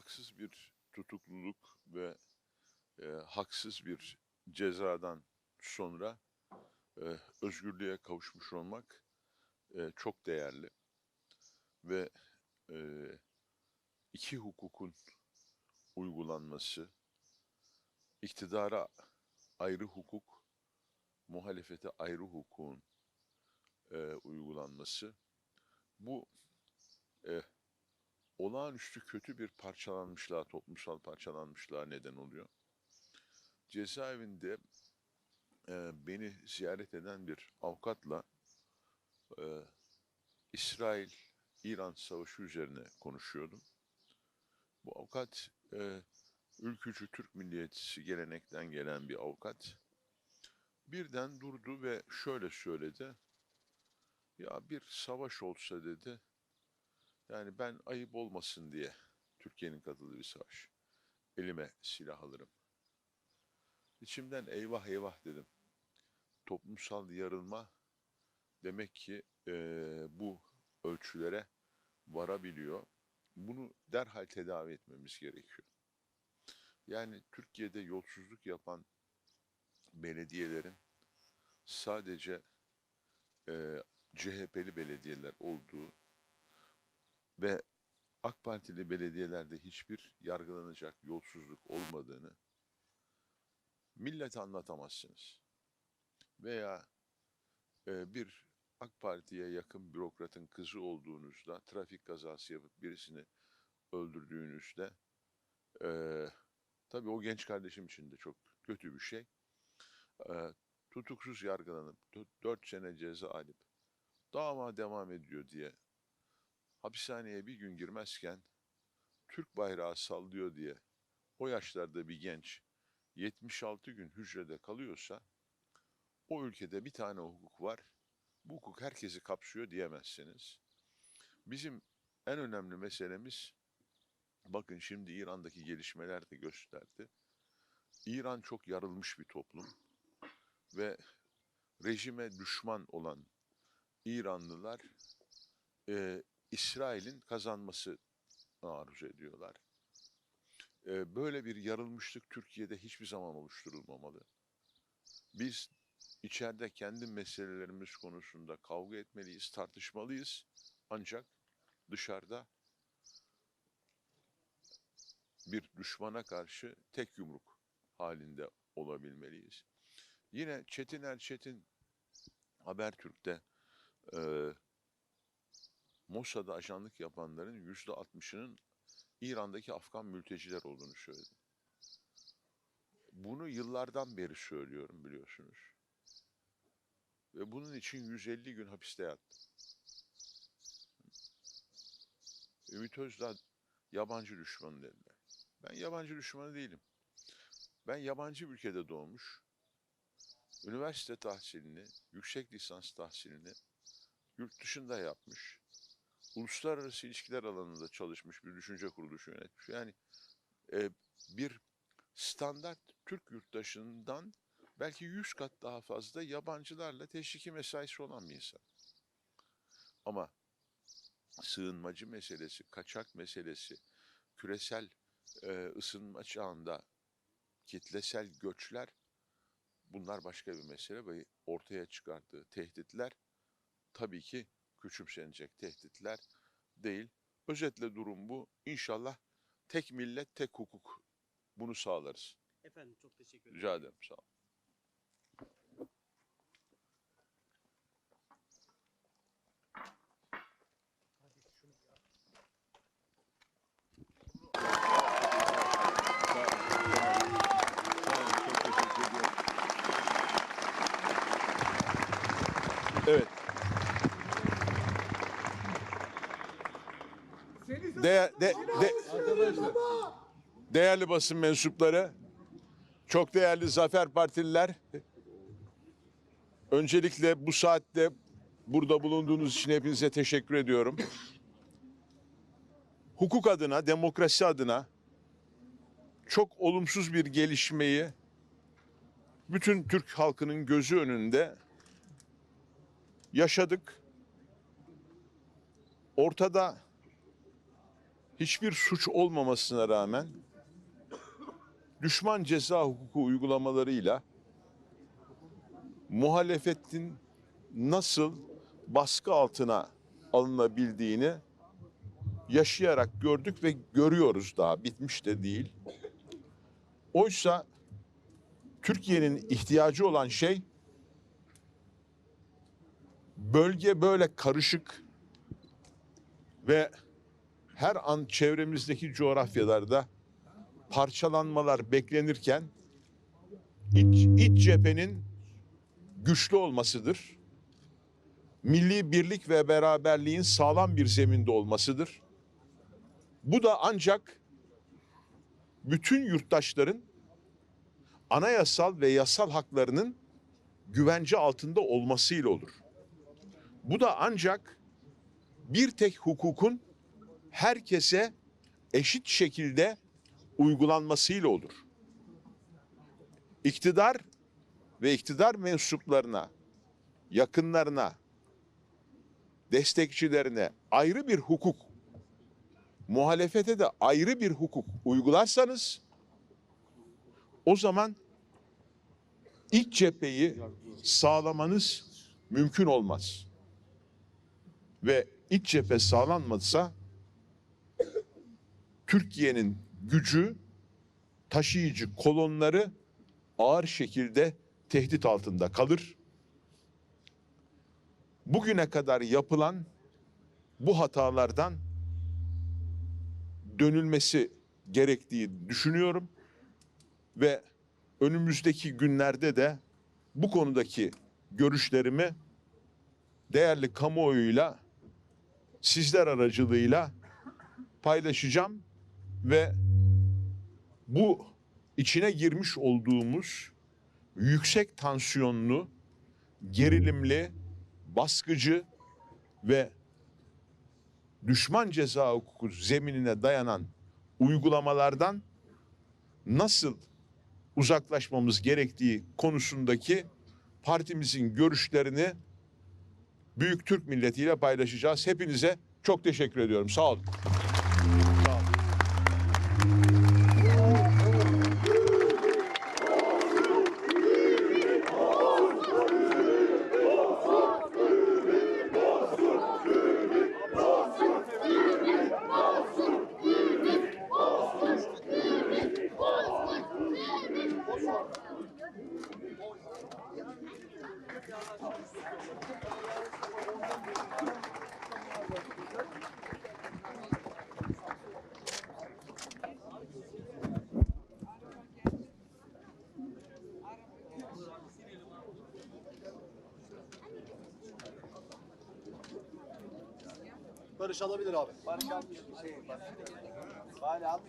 haksız bir tutukluluk ve e, haksız bir cezadan sonra e, özgürlüğe kavuşmuş olmak e, çok değerli ve e, iki hukukun uygulanması, iktidara ayrı hukuk, muhalefete ayrı hukukun e, uygulanması, bu e, olağanüstü kötü bir parçalanmışlığa, toplumsal parçalanmışlığa neden oluyor. Cezaevinde e, beni ziyaret eden bir avukatla e, İsrail-İran savaşı üzerine konuşuyordum. Bu avukat e, ülkücü Türk milliyetçisi gelenekten gelen bir avukat. Birden durdu ve şöyle söyledi. Ya bir savaş olsa dedi. Yani ben ayıp olmasın diye Türkiye'nin katıldığı bir savaş. Elime silah alırım. İçimden eyvah eyvah dedim. Toplumsal yarılma demek ki eee, bu ölçülere varabiliyor. Bunu derhal tedavi etmemiz gerekiyor. Yani Türkiye'de yolsuzluk yapan belediyelerin sadece eee CHP'li belediyeler olduğu ve AK Partili belediyelerde hiçbir yargılanacak yolsuzluk olmadığını millete anlatamazsınız. Veya e, bir AK Parti'ye yakın bürokratın kızı olduğunuzda trafik kazası yapıp birisini öldürdüğünüzde e, tabii o genç kardeşim için de çok kötü bir şey. E, tutuksuz yargılanıp 4 sene ceza alıp dava devam ediyor diye hapishaneye bir gün girmezken Türk bayrağı sallıyor diye o yaşlarda bir genç 76 gün hücrede kalıyorsa o ülkede bir tane hukuk var. Bu hukuk herkesi kapsıyor diyemezsiniz. Bizim en önemli meselemiz bakın şimdi İran'daki gelişmeler de gösterdi. İran çok yarılmış bir toplum ve rejime düşman olan İranlılar e, İsrail'in kazanması arzu ediyorlar. E, böyle bir yarılmışlık Türkiye'de hiçbir zaman oluşturulmamalı. Biz içeride kendi meselelerimiz konusunda kavga etmeliyiz, tartışmalıyız. Ancak dışarıda bir düşmana karşı tek yumruk halinde olabilmeliyiz. Yine Çetin Erçetin Habertürk'te e, Mossad'a ajanlık yapanların yüzde altmışının İran'daki Afgan mülteciler olduğunu söyledi. Bunu yıllardan beri söylüyorum biliyorsunuz. Ve bunun için 150 gün hapiste yattım. Ümit Özdağ yabancı düşmanı dediler. Ben yabancı düşmanı değilim. Ben yabancı ülkede doğmuş, üniversite tahsilini, yüksek lisans tahsilini yurt dışında yapmış, uluslararası ilişkiler alanında çalışmış bir düşünce kuruluşu yönetmiş. Yani e, bir standart Türk yurttaşından belki 100 kat daha fazla yabancılarla teşviki mesaisi olan bir insan. Ama sığınmacı meselesi, kaçak meselesi, küresel e, ısınma çağında kitlesel göçler bunlar başka bir mesele ve ortaya çıkardığı tehditler tabii ki küçümsenecek tehditler değil. Özetle durum bu. İnşallah tek millet, tek hukuk bunu sağlarız. Efendim çok teşekkür ederim. Rica ederim. Sağ olun. Evet. Değer, de, de, değerli basın mensupları, çok değerli Zafer Partililer, öncelikle bu saatte burada bulunduğunuz için hepinize teşekkür ediyorum. Hukuk adına, demokrasi adına çok olumsuz bir gelişmeyi bütün Türk halkının gözü önünde yaşadık. Ortada hiçbir suç olmamasına rağmen düşman ceza hukuku uygulamalarıyla muhalefetin nasıl baskı altına alınabildiğini yaşayarak gördük ve görüyoruz daha bitmiş de değil. Oysa Türkiye'nin ihtiyacı olan şey bölge böyle karışık ve her an çevremizdeki coğrafyalarda parçalanmalar beklenirken iç, iç cephenin güçlü olmasıdır. Milli birlik ve beraberliğin sağlam bir zeminde olmasıdır. Bu da ancak bütün yurttaşların anayasal ve yasal haklarının güvence altında olmasıyla olur. Bu da ancak bir tek hukukun herkese eşit şekilde uygulanmasıyla olur. İktidar ve iktidar mensuplarına, yakınlarına, destekçilerine ayrı bir hukuk, muhalefete de ayrı bir hukuk uygularsanız o zaman iç cepheyi sağlamanız mümkün olmaz. Ve iç cephe sağlanmazsa Türkiye'nin gücü, taşıyıcı kolonları ağır şekilde tehdit altında kalır. Bugüne kadar yapılan bu hatalardan dönülmesi gerektiği düşünüyorum ve önümüzdeki günlerde de bu konudaki görüşlerimi değerli kamuoyuyla sizler aracılığıyla paylaşacağım ve bu içine girmiş olduğumuz yüksek tansiyonlu, gerilimli, baskıcı ve düşman ceza hukuku zeminine dayanan uygulamalardan nasıl uzaklaşmamız gerektiği konusundaki partimizin görüşlerini Büyük Türk milletiyle paylaşacağız. Hepinize çok teşekkür ediyorum. Sağ olun. Barış alabilir abi. Barış almış. Şey, Bari almış.